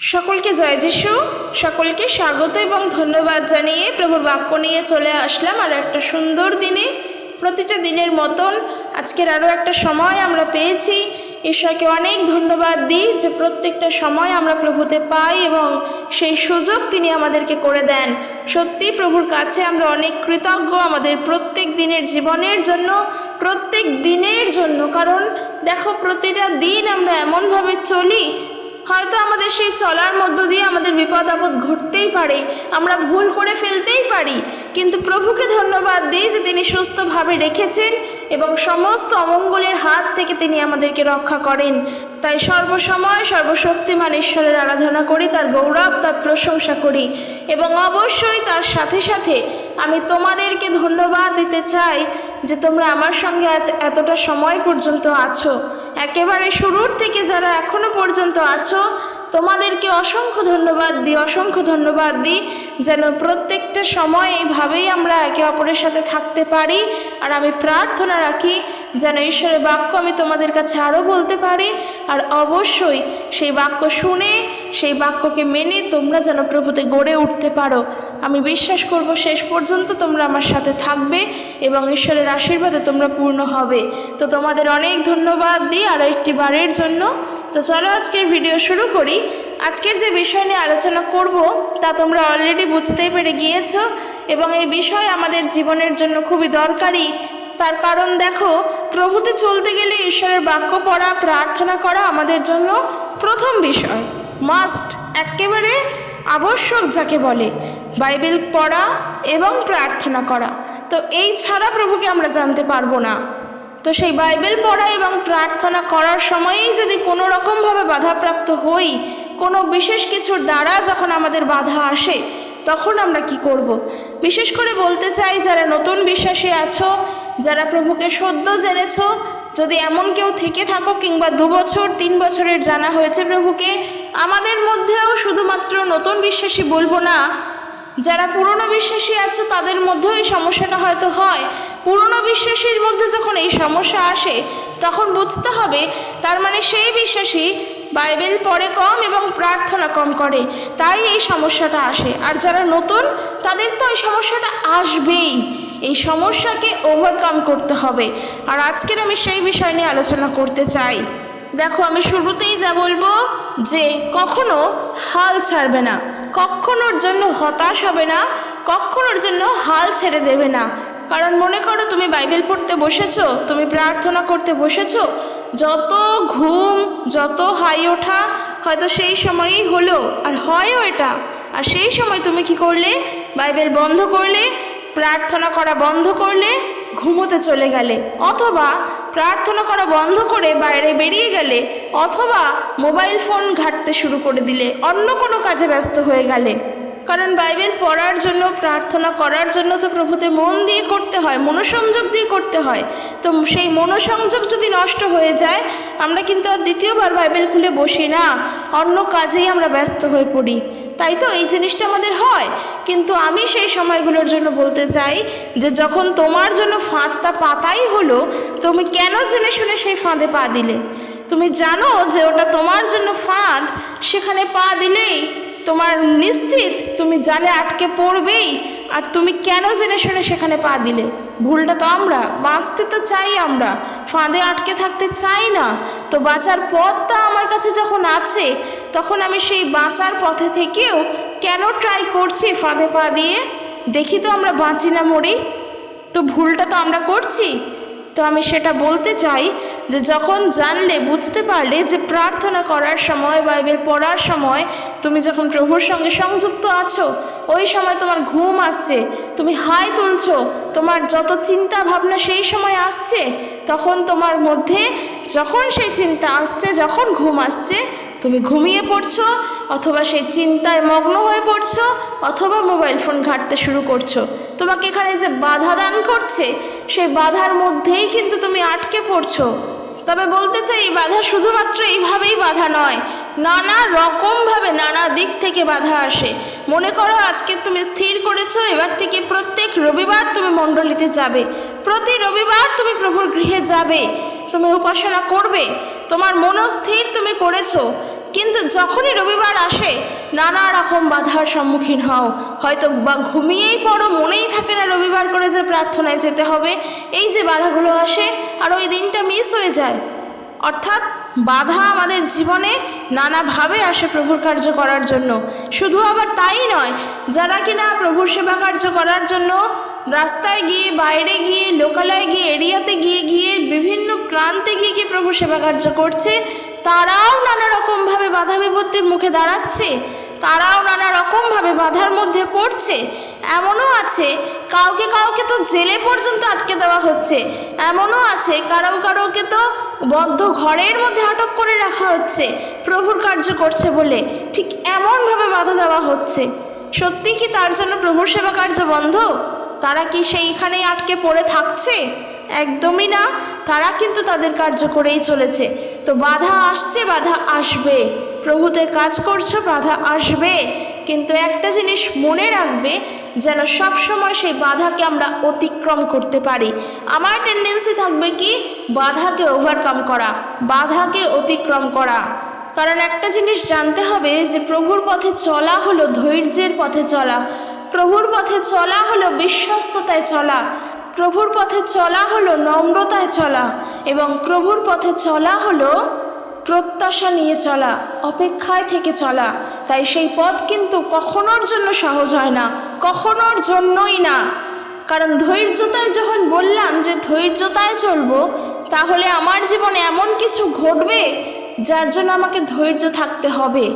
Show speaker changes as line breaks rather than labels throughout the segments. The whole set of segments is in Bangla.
সকলকে জয় যিশু। সকলকে স্বাগত এবং ধন্যবাদ জানিয়ে প্রভুর বাক্য নিয়ে চলে আসলাম। আর একটা সুন্দর দিনে, প্রতিটা দিনের মতন আজকের আরও একটা সময় আমরা পেয়েছি। ঈশ্বরকে অনেক ধন্যবাদ দিই যে প্রত্যেকটা সময় আমরা প্রভুতে পাই এবং সেই সুযোগ তিনি আমাদেরকে করে দেন। সত্যি প্রভুর কাছে আমরা অনেক কৃতজ্ঞ আমাদের প্রত্যেক দিনের জীবনের জন্য, প্রত্যেক দিনের জন্য। কারণ দেখো, প্রতিটা দিন আমরা এমনভাবে চলি হয়তো আমাদের সেই চলার মধ্য দিয়ে আমাদের বিপদ আপদ ঘটতেই পারে, আমরা ভুল করে ফেলতেই পারি। কিন্তু প্রভুকে ধন্যবাদ দিই যে তিনি সুস্থভাবে রেখেছেন এবং সমস্ত অমঙ্গলের হাত থেকে তিনি আমাদেরকে রক্ষা করেন। তাই সর্বসময় সর্বশক্তিমান ঈশ্বরের আরাধনা করি, তার গৌরব, তার প্রশংসা করি এবং অবশ্যই তার সাথে সাথে আমি তোমাদেরকে ধন্যবাদ দিতে চাই যে তোমরা আমার সঙ্গে আজ এতটা সময় পর্যন্ত আছো। একেবারে শুরুর থেকে যারা এখনও পর্যন্ত আছো তোমাদেরকে অসংখ্য ধন্যবাদ দিই, অসংখ্য ধন্যবাদ দিই, যেন প্রত্যেকটা সময় এইভাবেই আমরা একে অপরের সাথে থাকতে পারি। আর আমি প্রার্থনা রাখি যেন ঈশ্বরের বাক্য আমি তোমাদের কাছে আরও বলতে পারি। আর অবশ্যই সেই বাক্য শুনে, সেই বাক্যকে মেনে তোমরা যেন প্রভুতে গড়ে উঠতে পারো। আমি বিশ্বাস করব শেষ পর্যন্ত তোমরা আমার সাথে থাকবে এবং ঈশ্বরের আশীর্বাদে তোমরা পূর্ণ হবে। তো তোমাদের অনেক ধন্যবাদ দিই আরও একটি বারের জন্য। তো চলো আজকের ভিডিও শুরু করি। আজকের যে বিষয় নিয়ে আলোচনা করব, তা তোমরা অলরেডি বুঝতেই পেরে গিয়েছো এবং এই বিষয় আমাদের জীবনের জন্য খুবই দরকারি। তার কারণ দেখো, প্রভুতে চলতে গেলে ঈশ্বরের বাক্য পড়া, প্রার্থনা করা আমাদের জন্য প্রথম বিষয়। মাস্ট একেবারে আবশ্যক যাকে বলে। বাইবেল পড়া এবং প্রার্থনা করা। তো এই ছাড়া প্রভুকে আমরা জানতে পারব না। তো সেই বাইবেল পড়া এবং প্রার্থনা করার সময়েই যদি কোনো রকমভাবে বাধাপ্রাপ্ত হই, কোনো বিশেষ কিছুর দ্বারা যখন আমাদের বাধা আসে, তখন আমরা কি করব। বিশেষ করে বলতে চাই, যারা নতুন বিশ্বাসী আছো, যারা প্রভুকে সদ্য জেনেছ, যদি এমন কেউ থেকে থাকো কিংবা দু বছর, তিন বছরের জানা হয়েছে প্রভুকে, আমাদের মধ্যেও শুধুমাত্র নতুন বিশ্বাসী বলব না যারা পুরনো বিশ্বাসী আছে, তাদের মধ্যেও এই সমস্যাটা হয়তো হয় পুরনো বিশ্বাসীর মধ্যে যখন এই সমস্যা আসে, তখন বুঝতে হবে তার মানে সেই বিশ্বাসী বাইবেল পড়ে কম এবং প্রার্থনা কম করে, তাই এই সমস্যাটা আসে। আর যারা নতুন, তাদের তো এই সমস্যাটা আসবেই। এই সমস্যাকে ওভারকাম করতে হবে। আর আজকের আমি সেই বিষয় নিয়ে আলোচনা করতে চাই। দেখো, আমি শুরুতেই যা বলব যে, কখনো হাল ছাড়বে না। কখনোর জন্য হতাশ হবে না, কখনোর জন্য হাল ছেড়ে দেবে না। কারণ মনে করো তুমি বাইবেল পড়তে বসেছ, তুমি প্রার্থনা করতে বসেছ, যত ঘুম, যত হাই ওঠা হয়তো সেই সময়ই হলো, আর হয়ও এটা। আর সেই সময় তুমি কি করলে? বাইবেল বন্ধ করলে, প্রার্থনা করা বন্ধ করলে, ঘুমোতে চলে গেলে। অথবা প্রার্থনা করা বন্ধ করে বাইরে বেরিয়ে গেলে, অথবা মোবাইল ফোন ঘাঁটতে শুরু করে দিলে, অন্য কোনো কাজে ব্যস্ত হয়ে গেলে। কারণ বাইবেল পড়ার জন্য, প্রার্থনা করার জন্য তো প্রভুতে মন দিয়ে করতে হয়, মনোসংযোগ দিয়ে করতে হয়। তো সেই মনোসংযোগ যদি নষ্ট হয়ে যায়, আমরা কিন্তু আর দ্বিতীয়বার বাইবেল খুলে বসি না, অন্য কাজেই আমরা ব্যস্ত হয়ে পড়ি। তাই তো এই জিনিসটা আমাদের হয়। কিন্তু আমি সেই সময়গুলোর জন্য বলতে চাই যে যখন তোমার জন্য ফাঁদটা পাতাই হলো, তুমি কেন জেনে শুনে সেই ফাঁদে পা দিলে? তুমি জানো যে ওটা তোমার জন্য ফাঁদ, সেখানে পা দিলেই তোমার নিশ্চিত তুমি জালে আটকে পড়বেই? আর তুমি কেন জেনে শুনে সেখানে পা দিলে? ভুলটা তো আমরা, বাঁচতে তো চাই আমরা, ফাঁদে আটকে থাকতে চাই না। তো বাঁচার পথটা আমার কাছে যখন আছে, তখন আমি সেই বাঁচার পথে থেকেও কেন ট্রাই করছি ফাঁদে পা দিয়ে? দেখি তো আমরা বাঁচি না মরি। তো ভুলটা তো আমরা করছি। তো আমি সেটা বলতে চাই যে যখন জানলে, বুঝতে পারলে যে প্রার্থনা করার সময়, বাইবেল পড়ার সময় তুমি যখন প্রভুর সঙ্গে সংযুক্ত আছো, ওই সময় তোমার ঘুম আসছে, তুমি হাই তুলছো, তোমার যত চিন্তা ভাবনা সেই সময় আসছে, তখন তোমার মধ্যে যখন সেই চিন্তা আসছে, যখন ঘুম আসছে, তুমি ঘুমিয়ে পড়ছো, অথবা সেই চিন্তায় মগ্ন হয়ে পড়ছো, অথবা মোবাইল ফোন ঘাঁটতে শুরু করছ। তোমাকে এখানে যে বাধা দান করছে, সেই বাধার মধ্যেই কিন্তু তুমি আটকে পড়ছো। তবে বলতে চাই, এই বাধা শুধুমাত্র এইভাবেই বাধা নয়। নানা রকমভাবে নানা দিক থেকে বাধা আসে। মনে করো, আজকে তুমি স্থির করেছ, এবার থেকে প্রত্যেক রবিবার তুমি মণ্ডলীতে যাবে। প্রতি রবিবার তুমি প্রভুর গৃহে যাবে। তুমি উপাসনা করবে। তোমার মনস্থির তুমি করেছ। কিন্তু যখনই রবিবার আসে, নানা রকম বাধার সম্মুখীন হও। হয়তো বা ঘুমিয়েই পড়ো, মনেই থাকে না রবিবার করে যে প্রার্থনায় যেতে হবে। এই যে বাধাগুলো আসে, আর ওই দিনটা মিস হয়ে যায়। অর্থাৎ বাধা আমাদের জীবনে নানাভাবে আসে প্রভুর কার্য করার জন্য। শুধু আবার তাই নয়, যারা কিনা প্রভুর সেবা কার্য করার জন্য রাস্তায় গিয়ে, বাইরে গিয়ে, লোকালয়ে গিয়ে, এরিয়াতে গিয়ে গিয়ে বিভিন্ন প্রান্তে গিয়ে গিয়ে প্রভু সেবা কার্য করছে তারাও নানা রকমভাবে বাধা বিপত্তির মুখে দাঁড়াচ্ছে, তারাও নানা রকমভাবে বাধার মধ্যে পড়ছে। এমনও আছে, কাউকে কাউকে তো জেলে পর্যন্ত আটকে দেওয়া হচ্ছে। এমনও আছে, কারও কারোকে তো বদ্ধ ঘরের মধ্যে আটক করে রাখা হচ্ছে, প্রভুর কার্য করছে বলে। ঠিক এমনভাবে বাধা দেওয়া হচ্ছে। সত্যি কি তার জন্য প্রভুর সেবা কার্য বন্ধ? তারা কি সেইখানেই আটকে পড়ে থাকছে? একদমই না। তারা কিন্তু তাদের কার্য করেই চলেছে। তো বাধা আসছে, বাধা আসবে। প্রভুতে কাজ করছ, বাধা আসবে। কিন্তু একটা জিনিস মনে রাখবে, যেন সব সময় সেই বাধাকে আমরা অতিক্রম করতে পারি। আমার টেন্ডেন্সি থাকবে কি? বাধাকে ওভারকাম করা, বাধাকে অতিক্রম করা। কারণ একটা জিনিস জানতে হবে যে প্রভুর পথে চলা হলো ধৈর্যের পথে চলা। প্রভুর পথে চলা হলো বিশ্বস্ততায় চলা। প্রভুর পথে চলা হলো নম্রতায় চলা এবং প্রভুর পথে চলা হলো প্রত্যাশা নিয়ে চলা, অপেক্ষায় থেকে চলা। তাই সেই পথ কিন্তু কখনোর জন্য সহজ হয় না, কখনোর জন্যই না। কারণ ধৈর্যতায় যখন বললাম যে ধৈর্যতায় চলবো, তাহলে আমার জীবনে এমন কিছু ঘটবে যার জন্য আমাকে ধৈর্য থাকতে হবে।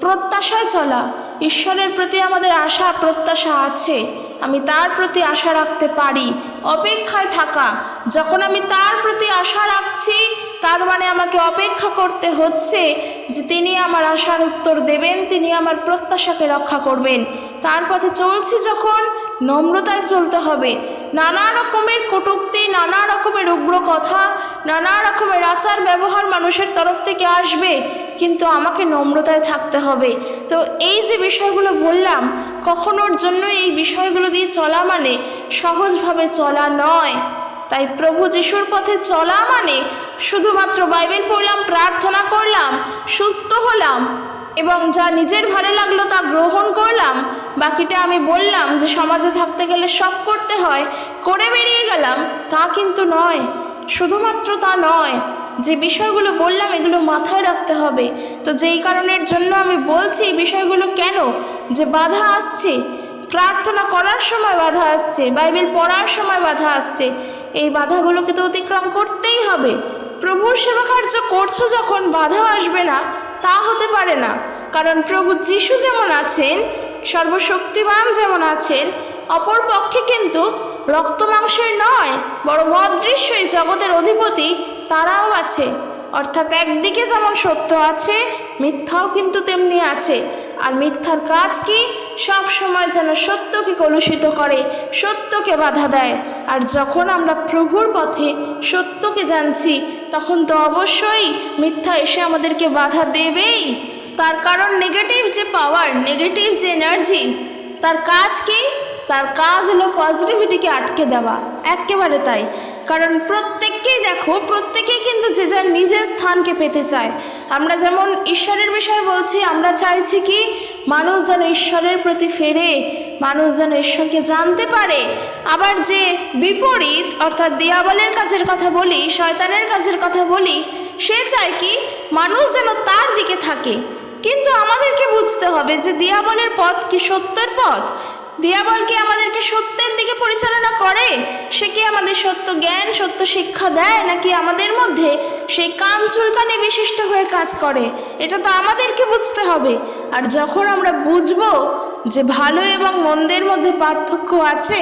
প্রত্যাশায় চলা, ঈশ্বরের প্রতি আমাদের আশা, প্রত্যাশা আছে। আমি তার প্রতি আশা রাখতে পারি, অপেক্ষায় থাকা। যখন আমি তার প্রতি আশা রাখছি, তার মানে আমাকে অপেক্ষা করতে হচ্ছে যে তিনি আমার আশার উত্তর দেবেন, তিনি আমার প্রত্যাশাকে রক্ষা করবেন। তার পথে চলছি যখন, নম্রতায় চলতে হবে। নানা রকমের কটূক্তি, নানা রকমের উগ্র কথা, নানা রকমের আচার ব্যবহার মানুষের তরফ থেকে আসবে, কিন্তু আমাকে নম্রতায় থাকতে হবে। তো এই যে বিষয়গুলো বললাম, কখনোর জন্য এই বিষয়গুলো দিয়ে চলা মানে সহজভাবে চলা নয়। তাই প্রভু যিশুর পথে চলা মানে শুধুমাত্র বাইবেল পড়লাম, প্রার্থনা করলাম, সুস্থ হলাম এবং যা নিজের ভালো লাগল তা গ্রহণ করলাম, বাকিটা আমি বললাম যে সমাজে থাকতে গেলে সব করতে হয়, করে বেরিয়ে গেলাম, তা কিন্তু নয়। শুধুমাত্র তা নয়, যে বিষয়গুলো বললাম এগুলো মাথায় রাখতে হবে। তো যেই কারণের জন্য আমি বলছি এই বিষয়গুলো কেন? যে বাধা আসছে। প্রার্থনা করার সময় বাধা আসছে, বাইবেল পড়ার সময় বাধা আসছে। এই বাধাগুলোকে তো অতিক্রম করতেই হবে। প্রভুর সেবা কার্য করছ যখন, বাধা আসবে না। তা হতে পারে না। কারণ প্রভু যিশু যেমন আছেন, সর্বশক্তিমান যেমন আছেন, অপর পক্ষে কিন্তু রক্ত মাংসের নয় বড় অদৃশ্যই জগতের অধিপতি তারাও আছে। অর্থাৎ একদিকে যেমন সত্য আছে, মিথ্যাও কিন্তু তেমনি আছে। আর মিথ্যার কাজ কি? সব সময় যেন সত্যকে কলুষিত করে, সত্যকে বাধা দেয়। আর যখন আমরা প্রভুর পথে সত্যকে জানছি, তখন তো অবশ্যই মিথ্যা এসে আমাদেরকে বাধা দেবেই। তার কারণ নেগেটিভ যে পাওয়ার নেগেটিভ যে এনার্জি তার কাজ কি? তার কাজ হলো পজিটিভিটিকে আটকে দেওয়া। একেবারে তাই। কারণ প্রত্যেককেই দেখো, প্রত্যেকেই কিন্তু যে যার নিজের স্থানকে পেতে চায়। আমরা যেমন ঈশ্বরের বিষয়ে বলছি, আমরা চাইছি কি মানুষ যেন ঈশ্বরের প্রতি ফেরে, মানুষ যেন ঈশ্বরকে জানতে পারে। আবার যে বিপরীত, অর্থাৎ দিয়াবলের কাজের কথা বলি, শয়তানের কাজের কথা বলি, সে চায় কি মানুষ যেন তার দিকে থাকে। কিন্তু আমাদেরকে বুঝতে হবে যে দিয়াবলের পথ কি সত্যের পথ? দিয়াবল কি আমাদেরকে সত্যের দিকে পরিচালনা করে? সে কি আমাদের সত্য জ্ঞান, সত্য শিক্ষা দেয়, নাকি আমাদের মধ্যে সেই কান চুলকানি বিশিষ্ট হয়ে কাজ করে? এটা তো আমাদেরকে বুঝতে হবে। আর যখন আমরা বুঝব যে ভালো এবং মন্দের মধ্যে পার্থক্য আছে,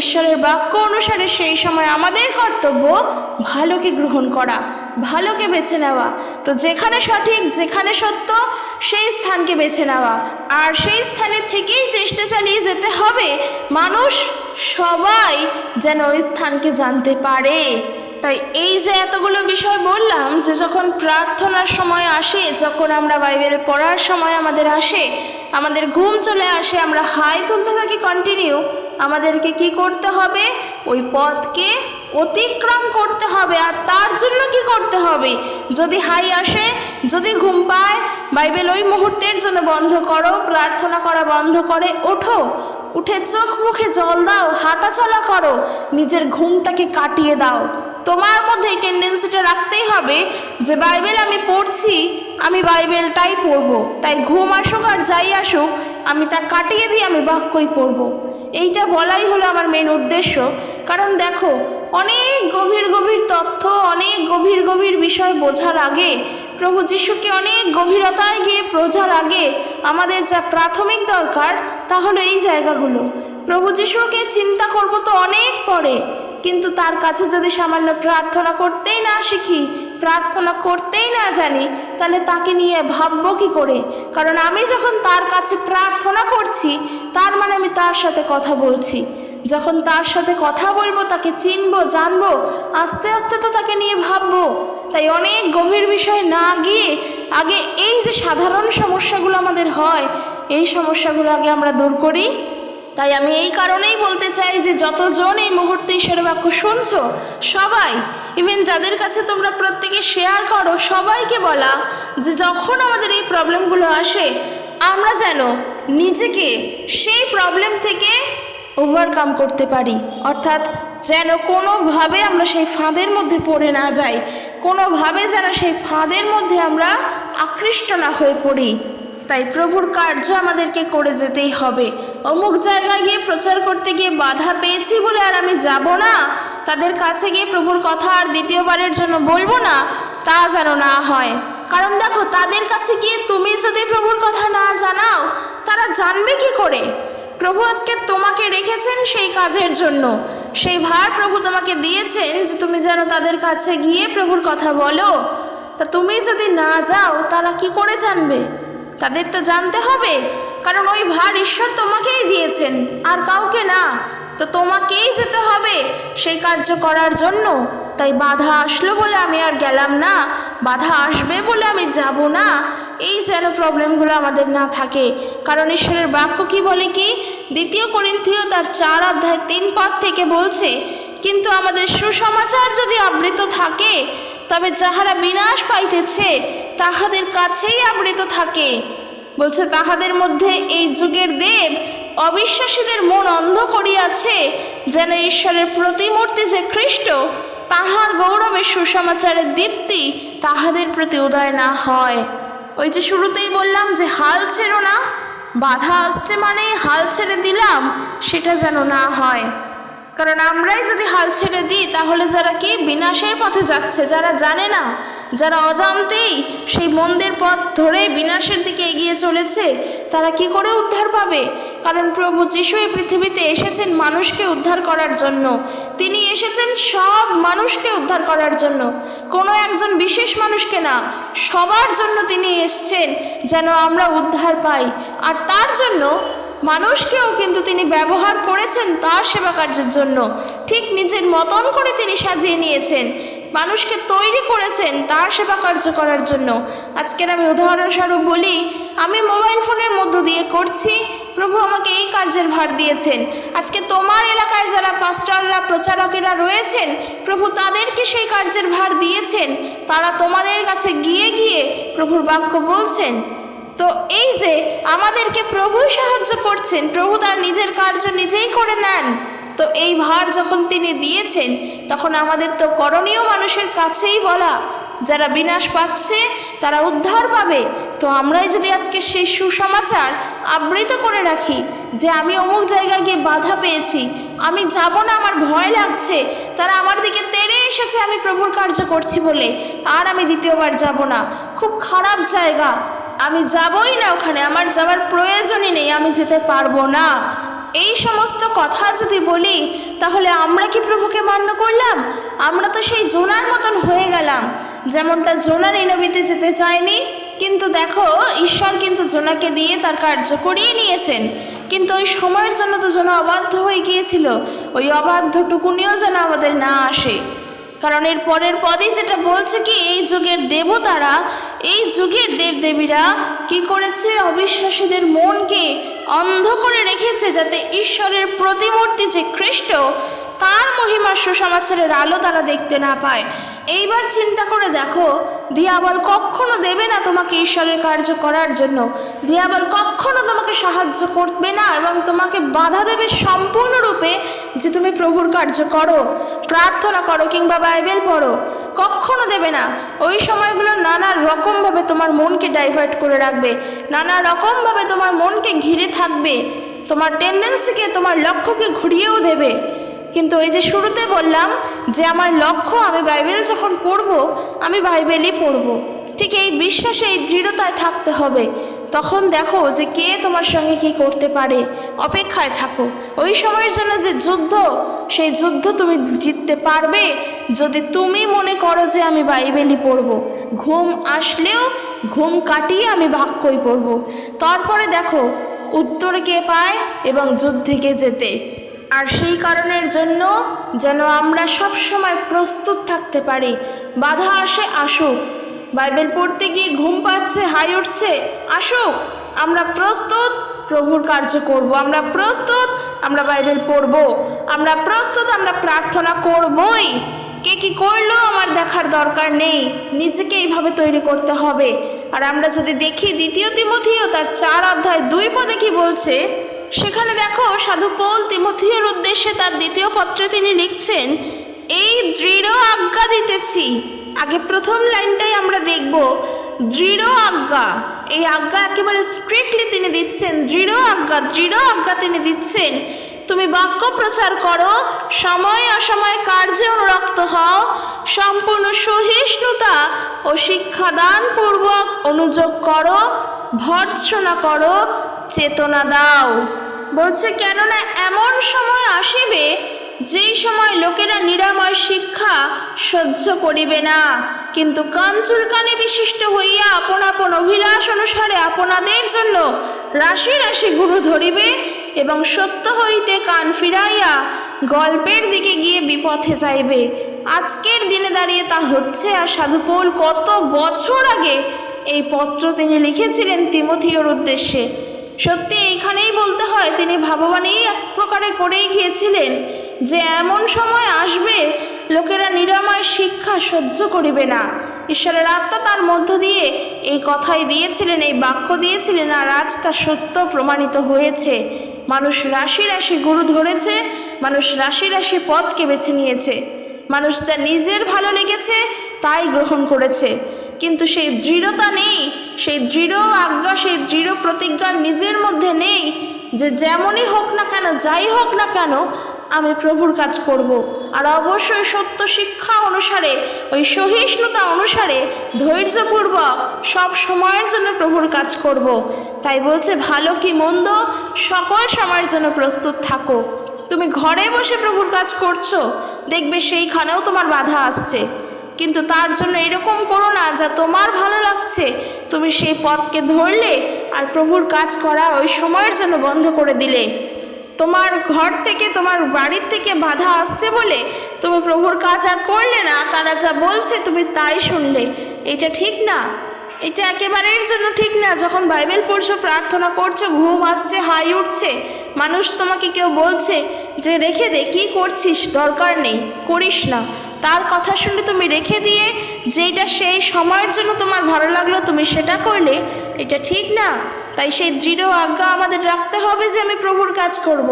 ঈশ্বরের বাক্য অনুসারে সেই সময় আমাদের কর্তব্য ভালোকে গ্রহণ করা। ভালোকে বেছে নেওয়া। তো যেখানে সঠিক, যেখানে সত্য, সেই স্থানকে বেছে নেওয়া। আর সেই স্থানে থেকেই চেষ্টা চালিয়ে যেতে হবে। মানুষ সবাই যেন ওই স্থানকে জানতে পারে। তাই এই যে এতগুলো বিষয় বললাম, যে যখন প্রার্থনার সময় আসে, যখন আমরা বাইবেল পড়ার সময় আমাদের আসে আমাদের ঘুম চলে আসে, আমরা হাই তুলতে থাকি কন্টিনিউ আমাদেরকে কি করতে হবে? ওই পথকে অতিক্রম করতে হবে, আর তার জন্য কি করতে হবে? যদি হাই আসে, যদি ঘুম পায়, বাইবেল ওই মুহূর্তের জন্য বন্ধ করো, প্রার্থনা করা বন্ধ করে, ওঠো, উঠে চোখ মুখে জল দাও, হাঁটা চলা করো, নিজের ঘুমটাকে কাটিয়ে দাও। তোমার মধ্যে এই টেন্ডেন্সিটা রাখতেই হবে যে বাইবেল আমি পড়ছি আমি বাইবেলটাই পড়ব। তাই ঘুম আসুক আর যাই আসুক, আমি তা কাটিয়ে দিয়ে আমি বাক্যই পড়ব। এইটা বলাই হলো আমার মেন উদ্দেশ্য। কারণ দেখো, অনেক গভীর গভীর তথ্য, অনেক গভীর গভীর বিষয় বোঝার আগে, প্রভু যিশুকে অনেক গভীরতায় গিয়ে বোঝার আগে আমাদের যা প্রাথমিক দরকার তা হলো এই জায়গাগুলো। প্রভু যিশুকে চিন্তা করব তো অনেক পরে, কিন্তু তার কাছে যদি সামান্য প্রার্থনা করতেই না শিখি, প্রার্থনা করতেই না জানি তাহলে তাকে নিয়ে ভাববো কি করে? কারণ আমি যখন তার কাছে প্রার্থনা করছি, তার মানে আমি তার সাথে কথা বলছি। যখন তার সাথে কথা বলব, তাকে চিনবো, জানব, আস্তে আস্তে তো তাকে নিয়ে ভাববো। তাই অনেক গভীর বিষয় না গিয়ে আগে এই যে সাধারণ সমস্যাগুলো আমাদের হয়, এই সমস্যাগুলো আগে আমরা দূর করি। তাই আমি এই কারণেই বলতে চাই যে যতজন এই মুহূর্তে ঈশ্বরের বাক্য শুনছো, সবাই ইভেন যাদের কাছে তোমরা প্রত্যেকে শেয়ার করো, সবাইকে বলা যে যখন আমাদের এই প্রবলেমগুলো আসে, আমরা যেন নিজেকে সেই প্রবলেম থেকে ওভারকাম করতে পারি। অর্থাৎ যেন কোনোভাবে আমরা সেই ফাঁদের মধ্যে পড়ে না যাই, কোনোভাবে যেন সেই ফাঁদের মধ্যে আমরা আকৃষ্ট না হয়ে পড়ি। তাই প্রভুর কার্য আমাদেরকে করে যেতেই হবে। অমুক জায়গায় গিয়ে প্রচার করতে গিয়ে বাধা পেয়েছি বলে আর আমি যাব না। তাদের কাছে গিয়ে প্রভুর কথা আর দ্বিতীয়বারের জন্য বলব না, তা যেন না হয়। কারণ দেখো, তাদের কাছে গিয়ে তুমি যদি প্রভুর কথা না জানাও, তারা জানবে কি করে? প্রভু আজকে তোমাকে রেখেছেন সেই কাজের জন্য। সেই ভার প্রভু তোমাকে দিয়েছেন যে তুমি যেন তাদের কাছে গিয়ে প্রভুর কথা বলো। তা তুমি যদি না যাও, তারা কি করে জানবে? তাদের তো জানতে হবে, কারণ ওই ভার ঈশ্বর তোমাকেই দিয়েছেন, আর কাউকে না। তো তোমাকেই যেতে হবে সেই কার্য করার জন্য। তাই বাধা আসলো বলে আমি আর গেলাম না, বাধা আসবে বলে আমি যাব না। এই যেন প্রবলেমগুলো আমাদের না থাকে, কারণ ঈশ্বরের বাক্য কি বলে কি? দ্বিতীয় করিন্থীয় তার চার অধ্যায় তিন পদ থেকে বলছে, কিন্তু আমাদের সুসমাচার যদি আবৃত থাকে তবে যাহারা বিনাশ পাইতেছে, তাহাদের কাছেই আবৃত থাকে। বলছে, তাহাদের মধ্যে এই যুগের দেব অবিশ্বাসীদের মন অন্ধ করিয়াছে, যেন ঈশ্বরের প্রতিমূর্তি যে খ্রিস্ট, তাহার গৌরবের সুসমাচারের দীপ্তি তাহাদের প্রতি উদয় না হয়। ওই যে শুরুতেই বললাম যে, হাল ছেড়ো না, বাধা আসছে মানে হাল ছেড়ে দিলাম, সেটা যেন না হয়। কারণ আমরাই যদি হাল ছেড়ে দিই, তাহলে যারা কি বিনাশের পথে যাচ্ছে, যারা জানে না, যারা অজান্তেই সেই মন্দের পথ ধরে বিনাশের দিকে এগিয়ে চলেছে, তারা কি করে উদ্ধার পাবে? কারণ প্রভু যিশু এই পৃথিবীতে এসেছেন মানুষকে উদ্ধার করার জন্য। তিনি এসেছেন সব মানুষকে উদ্ধার করার জন্য। কোনো একজন বিশেষ মানুষকে না, সবার জন্য তিনি এসছেন যেন আমরা উদ্ধার পাই। আর তার জন্য মানুষকেও কিন্তু তিনি ব্যবহার করেছেন তার সেবা কার্যের জন্য। ঠিক নিজের মতন করে তিনি সাজিয়ে নিয়েছেন। মানুষকে তৈরি করেছেন তার সেবা কার্য করার জন্য। আজকের আমি উদাহরণস্বরূপ বলি, আমি মোবাইল ফোনের মধ্য দিয়ে করছি, প্রভু আমাকে এই কার্যের ভার দিয়েছেন। আজকে তোমার এলাকায় যারা পাস্টাররা, প্রচারকেরা রয়েছেন, প্রভু তাদেরকে সেই কার্যের ভার দিয়েছেন। তারা তোমাদের কাছে গিয়ে গিয়ে প্রভুর বাক্য বলছেন। তো এই যে আমাদেরকে প্রভুই সাহায্য করছেন, প্রভু তার নিজের কার্য নিজেই করে নেন। তো এই ভার যখন তিনি দিয়েছেন, তখন আমাদের তো করণীয় মানুষের কাছেই বলা, যারা বিনাশ পাচ্ছে, তারা উদ্ধার পাবে। তো আমরাই যদি আজকে সেই সুসমাচার আবৃত করে রাখি, যে আমি অমুক জায়গায় গিয়ে বাধা পেয়েছি, আমি যাব না, আমার ভয় লাগছে, তারা আমার দিকে তেড়ে এসেছে, আমি প্রভুর কার্য করছি বলে, আর আমি দ্বিতীয়বার যাব না। খুব খারাপ জায়গা। আমি যাবই না ওখানে, আমার যাওয়ার প্রয়োজনই নেই, আমি যেতে পারব না। এই সমস্ত কথা যদি বলি, তাহলে আমরা কি প্রভুকে মান্য করলাম? আমরা তো সেই জোনার মতন হয়ে গেলাম। যেমনটা জোনা নিনবিতে যেতে চায়নি, কিন্তু দেখো, ঈশ্বর কিন্তু জোনাকে দিয়ে তার কার্য করিয়ে নিয়েছেন। কিন্তু ওই সময়ের জন্য তো জোনা অবাধ্য হয়ে গিয়েছিল। ওই অবাধ্যটুকুনিও যেন আমাদের না আসে। কারণ এর পরের পদেই যেটা বলছে কি, এই যুগের দেবতারা, এই যুগের দেবদেবীরা কি করেছে? অবিশ্বাসীদের মনকে অন্ধ করে রেখেছে যাতে ঈশ্বরের প্রতিমূর্তি যে খ্রিস্ট তার মহিমার সুসমাচারের আলো তারা দেখতে না পায়। এইবার চিন্তা করে দেখো দিয়াবল কখনো দেবে না তোমাকে ঈশ্বরের কার্য করার জন্য। দিয়াবল কখনো তোমাকে সাহায্য করবে না এবং তোমাকে বাধা দেবে সম্পূর্ণরূপে যে তুমি প্রভুর কার্য করো, প্রার্থনা করো কিংবা বাইবেল পড়ো। কখনো দেবে না। ওই সময়গুলো নানা রকমভাবে তোমার মনকে ডাইভার্ট করে রাখবে। নানা রকমভাবে তোমার মনকে ঘিরে থাকবে। তোমার টেন্ডেন্সিকে তোমার লক্ষ্যকে ঘুরিয়েও দেবে। কিন্তু এই যে শুরুতে বললাম যে আমার লক্ষ্য আমি বাইবেল যখন পড়ব, আমি বাইবেলই পড়ব। ঠিক এই বিশ্বাসে, এই দৃঢ়তায় থাকতে হবে। তখন দেখো যে কে তোমার সঙ্গে কি করতে পারে, অপেক্ষায় থাকো। ওই সময়ের জন্য যে যুদ্ধ, সেই যুদ্ধ তুমি জিততে পারবে যদি তুমি মনে করো যে আমি বাইবেলই পড়ব। ঘুম আসলেও ঘুম কাটিয়ে আমি বাক্যই পড়ব। তারপরে দেখো, উত্তর কে পায় এবং যুদ্ধে কে যেতে আর সেই কারণের জন্য যেন আমরা সব সময় প্রস্তুত থাকতে পারি। বাধা আসে, আসুক। বাইবেল পড়তে গিয়ে ঘুম পাচ্ছে, হাই উঠছে, আসুক। আমরা প্রস্তুত, প্রভুর কার্য করব। আমরা প্রস্তুত, আমরা বাইবেল পড়ব। আমরা প্রস্তুত, আমরা প্রার্থনা করবই। কে কি করল আমার দেখার দরকার নেই। নিজেকে এইভাবে তৈরি করতে হবে। আর আমরা যদি দেখি, দ্বিতীয় তিমথিও তার চার অধ্যায় দুই পদে কি বলছে? সেখানে দেখো সাধু পৌল তিমথিওর উদ্দেশ্যে তার দ্বিতীয় পত্রে তিনি লিখছেন, এই দৃঢ় আজ্ঞা দিতেছি। আগে প্রথম লাইনটাই আমরা দেখব, দৃঢ় আজ্ঞা। এই আজ্ঞা একেবারে স্ট্রিক্টলি তিনি দিচ্ছেন, দৃঢ় আজ্ঞা দৃঢ় আজ্ঞা তিনি দিচ্ছেন। তুমি বাক্য প্রচার করো, সময় অসময় কার্যে অনুরক্ত হও, সম্পূর্ণ সহিষ্ণুতা ও শিক্ষাদান পূর্বক অনুযোগ করো, ভর্ৎসনা করো চেতনা দাও। বলছে, কেননা এমন সময় আসিবে, যেই সময় লোকেরা নিরাময় শিক্ষা সহ্য করিবে না। কিন্তু কান চুলকানি বিশিষ্ট হইয়া আপন আপন অভিলাষ অনুসারে আপনাদের জন্য রাশি রাশি গুরু ধরিবে এবং সত্য হইতে কান ফিরাইয়া গল্পের দিকে গিয়ে বিপথে যাইবে। আজকের দিনে দাঁড়িয়ে তা হচ্ছে আর সাধু পৌল কত বছর আগে এই পত্র তিনি লিখেছিলেন তিমথিওর উদ্দেশ্যে। সত্যি এইখানেই বলতে হয়, তিনি ভাববানেই এক প্রকারে করেই গিয়েছিলেন যে এমন সময় আসবে, লোকেরা নিরাময় শিক্ষা সহ্য করিবে না। ঈশ্বরের আত্মা তার মধ্য দিয়ে এই কথাই দিয়েছিলেন, এই বাক্য দিয়েছিলেন, আর আজ তা সত্য প্রমাণিত হয়েছে। মানুষ রাশি রাশি গুরু ধরেছে, মানুষ রাশি রাশি পথকে বেছে নিয়েছে। মানুষ যা নিজের ভালো লেগেছে, তাই গ্রহণ করেছে। কিন্তু সেই দৃঢ়তা নেই, সেই দৃঢ় আজ্ঞা, সেই দৃঢ় প্রতিজ্ঞা নিজের মধ্যে নেই যে যেমনই হোক না কেন, যাই হোক না কেন, আমি প্রভুর কাজ করব। আর অবশ্যই সত্য শিক্ষা অনুসারে, ওই সহিষ্ণুতা অনুসারে, ধৈর্যপূর্বক সব সময়ের জন্য প্রভুর কাজ করব। তাই বলছে, ভালো কি মন্দ, সকল সময়ের জন্য প্রস্তুত থাকো তুমি ঘরে বসে প্রভুর কাজ করছ, দেখবে সেইখানেও তোমার বাধা আসছে কিন্তু তার জন্য এরকম করো না যা তোমার ভালো লাগছে। তুমি সেই পথকে ধরলে আর প্রভুর কাজ করা ওই সময়ের জন্য বন্ধ করে দিলে। তোমার ঘর থেকে, তোমার বাড়ির থেকে বাধা আসছে বলে তুমি প্রভুর কাজ আর করলে না, তারা যা বলছে তুমি তাই শুনলে। এটা ঠিক না। এটা একেবারের জন্য ঠিক না। যখন বাইবেল পড়ছো, প্রার্থনা করছ, ঘুম আসছে, হাই উঠছে, মানুষ তোমাকে কেউ বলছে যে, রেখে দে, কী করছিস? দরকার নেই, করিস না। তার কথা শুনে তুমি রেখে দিয়ে যেটা সেই সময়ের জন্য তোমার ভালো লাগল তুমি সেটা করলে, এটা ঠিক না। তাই সেই দৃঢ় আজ্ঞা আমাদের রাখতে হবে যে আমি প্রভুর কাজ করব।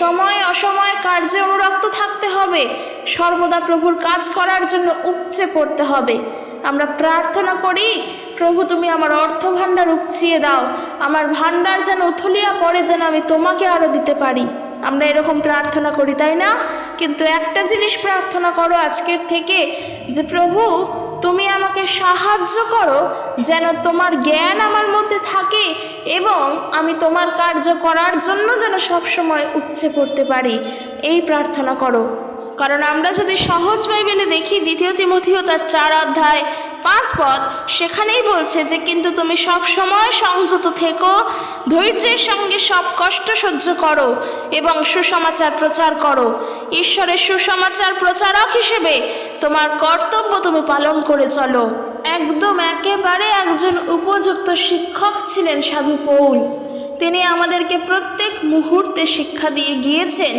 সময়, অসময়, কার্যে অনুরক্ত থাকতে হবে। সর্বদা প্রভুর কাজ করার জন্য উপচে পড়তে হবে। আমরা প্রার্থনা করি, প্রভু তুমি আমার অর্থ ভাণ্ডার উপচিয়ে দাও। আমার ভাণ্ডার যেন উথলিয়া পড়ে যেন আমি তোমাকে আরও দিতে পারি। আমরা এরকম প্রার্থনা করি, তাই না? কিন্তু একটা জিনিস প্রার্থনা করো আজকের থেকে যে, প্রভু, তুমি আমাকে সাহায্য করো যেন তোমার জ্ঞান আমার মধ্যে থাকে এবং আমি তোমার কার্য করার জন্য যেন সবসময় উপচে পড়তে পারি। এই প্রার্থনা করো। কারণ আমরা যদি সহজ বাইবেলে দেখি, দ্বিতীয় তিমথিও তার চার অধ্যায় পাঁচ পদ সেখানেই বলছে যে, কিন্তু তুমি সব সময় সংযত থেকো, ধৈর্যের সঙ্গে সব কষ্ট সহ্য করো এবং সুসমাচার প্রচার করো। ঈশ্বরের সুসমাচার প্রচারক হিসেবে তোমার কর্তব্য তুমি পালন করে চলো। একদম একেবারে একজন উপযুক্ত শিক্ষক ছিলেন সাধু পৌল। তিনি আমাদেরকে প্রত্যেক মুহূর্তে শিক্ষা দিয়ে গিয়েছেন,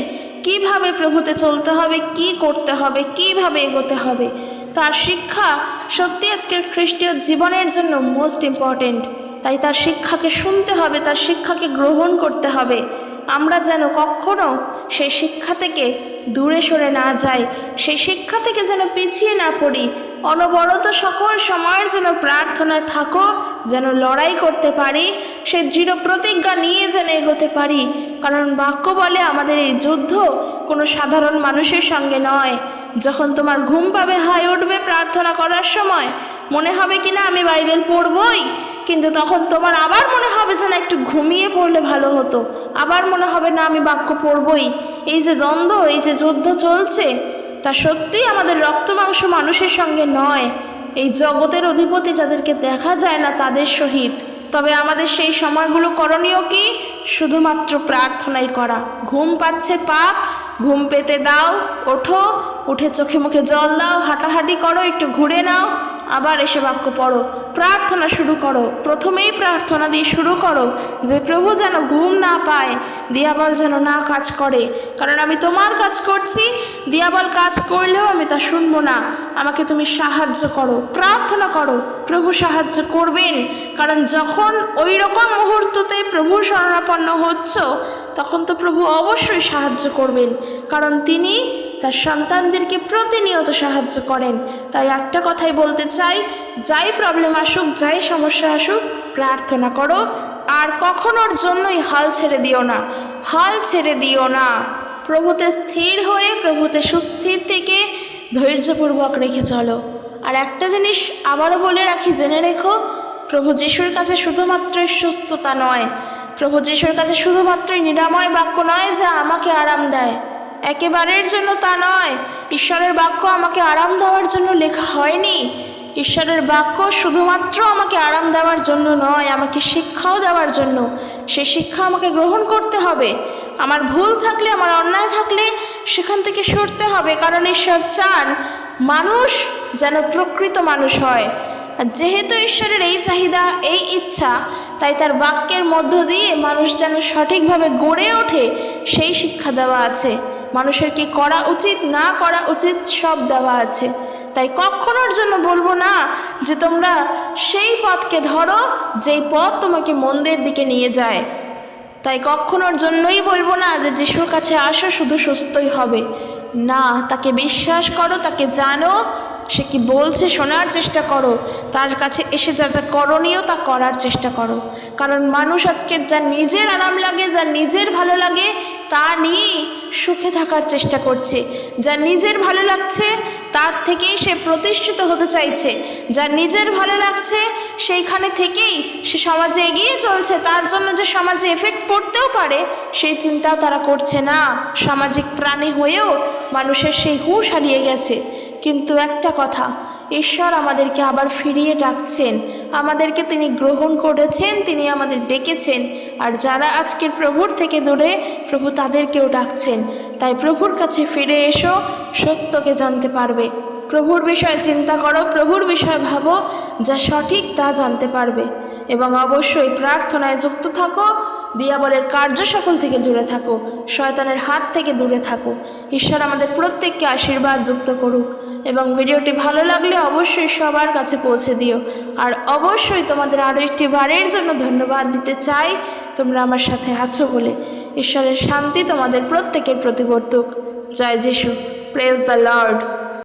কীভাবে প্রভুতে চলতে হবে, কি করতে হবে, কীভাবে এগোতে হবে। তার শিক্ষা সত্যি আজকের খ্রিস্টীয় জীবনের জন্য মোস্ট ইম্পর্টেন্ট তাই তার শিক্ষাকে শুনতে হবে, তার শিক্ষাকে গ্রহণ করতে হবে। আমরা যেন কখনো সেই শিক্ষা থেকে দূরে সরে না যাই, সেই শিক্ষা থেকে যেন পিছিয়ে না পড়ি। অনবরত সকল সময়ের জন্য প্রার্থনায় থাকো, যেন লড়াই করতে পারি সে দৃঢ় প্রতিজ্ঞা নিয়ে যেন এগোতে পারি। কারণ বাক্য বলে আমাদের এই যুদ্ধ কোনো সাধারণ মানুষের সঙ্গে নয়। যখন তোমার ঘুম পাবে হাই উঠবে প্রার্থনা করার সময়। মনে হবে কি না আমি বাইবেল পড়বই? কিন্তু তখন তোমার আবার মনে হবে যেন একটু ঘুমিয়ে পড়লে ভালো হতো। আবার মনে হবে, না, আমি বাক্য পড়বই। এই যে দ্বন্দ্ব, এই যে যুদ্ধ চলছে, তা সত্যিই আমাদের রক্ত মাংস মানুষের সঙ্গে নয়। এই জগতের অধিপতি যাদেরকে দেখা যায় না, তাদের সহিত। তবে আমাদের সেই সময়গুলো করণীয় কি? শুধুমাত্র প্রার্থনাই করা। ঘুম পাচ্ছে পাক ঘুম পেতে দাও ওঠো উঠে চোখে মুখে জল দাও হাঁটাহাঁটি করো একটু ঘুরে নাও আবার এসে বাক্য পড়ো। প্রার্থনা শুরু করো। প্রথমেই প্রার্থনা দিয়ে শুরু করো যে, প্রভু যেন ঘুম না পায়, দিয়াবল যেন না কাজ করে। কারণ আমি তোমার কাজ করছি, দিয়াবল কাজ করলেও আমি তা শুনব না। আমাকে তুমি সাহায্য করো। প্রার্থনা করো, প্রভু সাহায্য করবেন। কারণ যখন ওই রকম মুহূর্ততে প্রভু শরণাপন্ন হচ্ছ, তখন তো প্রভু অবশ্যই সাহায্য করবেন। কারণ তিনি তার সন্তানদেরকে প্রতিনিয়ত সাহায্য করেন। তাই একটা কথাই বলতে চাই, যাই প্রবলেম আসুক, যাই সমস্যা আসুক, প্রার্থনা করো। আর কখনোর জন্যই হাল ছেড়ে দিও না। হাল ছেড়ে দিও না। প্রভুতে স্থির হয়ে, প্রভুতে সুস্থির থেকে ধৈর্যপূর্বক রেখে চলো। আর একটা জিনিস আবারও বলে রাখি, জেনে রেখো, প্রভু যিশুর কাছে শুধুমাত্রই সুস্থতা নয়। প্রভু যিশুর কাছে শুধুমাত্রই নিরাময় বাক্য নয় যা আমাকে আরাম দেয়। একেবারের জন্য তা নয়। ঈশ্বরের বাক্য আমাকে আরাম দেওয়ার জন্য লেখা হয়নি। ঈশ্বরের বাক্য শুধুমাত্র আমাকে আরাম দেওয়ার জন্য নয়, আমাকে শিক্ষাও দেওয়ার জন্য। সে শিক্ষা আমাকে গ্রহণ করতে হবে। আমার ভুল থাকলে, আমার অন্যায় থাকলে সেখান থেকে সরতে হবে, কারণ ঈশ্বর চান মানুষ যেন প্রকৃত মানুষ হয়। আর যেহেতু ঈশ্বরের এই চাহিদা, এই ইচ্ছা, তাই তার বাক্যের মধ্য দিয়ে মানুষ যেন সঠিকভাবে গড়ে ওঠে, সেই শিক্ষা দেওয়া আছে। মানুষের কি করা উচিত, না করা উচিত সব দেওয়া আছে। তাই কখনোর জন্য বলব না যে তোমরা সেই পথকে ধরো, যেই পথ তোমাকে মন্দের দিকে নিয়ে যায়। তাই কখনোর জন্যই বলব না যে যিশুর কাছে আসো, শুধু সুস্থই হবে। না, তাকে বিশ্বাস করো, তাকে জানো সে কি বলছে শোনার চেষ্টা করো? তার কাছে এসে যা যা করণীয় তা করার চেষ্টা করো। কারণ মানুষ আজকের যা নিজের আরাম লাগে, যা নিজের ভালো লাগে, তা নিয়েই সুখে থাকার চেষ্টা করছে। যা নিজের ভালো লাগছে, তার থেকেই সে প্রতিষ্ঠিত হতে চাইছে। যা নিজের ভালো লাগছে, সেইখানে থেকেই সে সমাজে এগিয়ে চলছে। তার জন্য যে সমাজে এফেক্ট পড়তেও পারে, সেই চিন্তাও তারা করছে না। সামাজিক প্রাণী হয়েও মানুষের সেই হুঁশ হারিয়ে গেছে। কিন্তু একটা কথা, ঈশ্বর আমাদেরকে আবার ফিরিয়ে ডাকছেন। আমাদেরকে তিনি গ্রহণ করেছেন, তিনি আমাদের ডেকেছেন, আর যারা আজকের প্রভুর থেকে দূরে, প্রভু তাদেরকেও ডাকছেন। তাই প্রভুর কাছে ফিরে এসো, সত্যকে জানতে পারবে। প্রভুর বিষয়ে চিন্তা করো, প্রভুর বিষয়ে ভাবো, যা সঠিক তা জানতে পারবে। এবং অবশ্যই প্রার্থনায় যুক্ত থাকো, দিয়াবলের কার্য সকল থেকে দূরে থাকো, শয়তানের হাত থেকে দূরে থাকো। ঈশ্বর আমাদের প্রত্যেককে আশীর্বাদ যুক্ত করুক। এবং ভিডিওটি ভালো লাগলে অবশ্যই সবার কাছে পৌঁছে দিও। আর অবশ্যই তোমাদের আরও একটি বারের জন্য ধন্যবাদ দিতে চাই। তোমরা আমার সাথে আছো বলে। ঈশ্বরের শান্তি তোমাদের প্রত্যেকের প্রতিবর্তক জয় যিশু। Praise the Lord